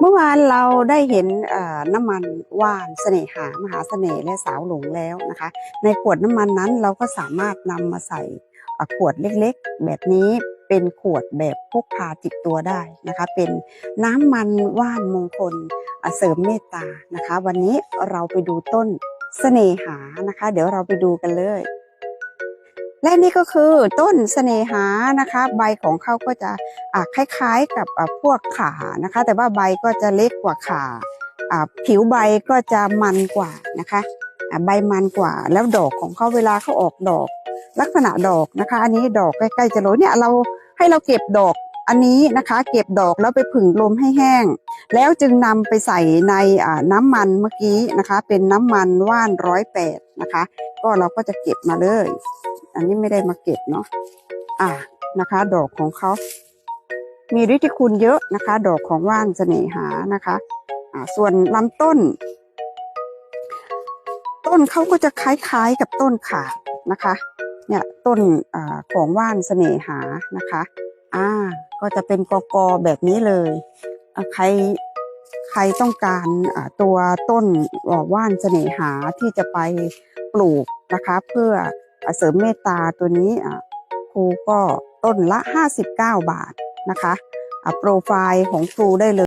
เมื่อวานเราได้เห็นน้ำมันว่านเสน่หามหาเสน่ห์และสาวหลงแล้วนะคะ ในขวดน้ำมันนั้นเราก็สามารถนำมาใส่ขวดเล็กๆ แบบนี้เป็นขวดแบบพกพาติดตัวได้นะคะ เป็นน้ำมันว่านมงคลเอ่อเสริมเมตตานะคะ วันนี้เราไปดูต้นเสน่หานะคะ เดี๋ยวเราไปดูกันเลย และนี่ก็คือต้นเสน่หานะคะ ใบของเขาก็จะคล้ายๆกับพวกขานะคะ แต่ว่าใบก็จะเล็กกว่าขาผิวใบก็จะมันกว่านะคะใบมันกว่าแล้วดอกของเขาเวลาเขาออกดอก ลักษณะดอกนะคะ อันนี้ดอกใกล้ๆจะโรยเนี่ยเราให้เราเก็บดอกอันนี้นะคะ เก็บดอกแล้วไปผึ่งลมให้แห้ง แล้วจึงนำไปใส่ในน้ำมันเมื่อกี้นะคะ เป็นน้ำมันว่านร้อยแปดนะคะ ก็เราก็จะเก็บมาเลย อันนี้ไม่ได้มาเก็บเนาะอ่านะคะ ดอกของเขา มีฤทธิคุณเยอะนะคะ ดอกของว่านเสน่หานะคะอ่าส่วนลำต้น ต้นเขาก็จะคล้ายๆกับต้นขานะคะ เนี่ยต้นอ่าของว่านเสน่หานะคะอ่าก็จะเป็นกอกอแบบนี้เลยใครใครต้องการอ่าตัวต้นว่านเสน่หาที่จะไปปลูกนะคะ เพื่อ เสริมเมตตาตัวนี้ครูก็ต้นละ 59 บาทนะคะโปรไฟล์ของครูได้เลย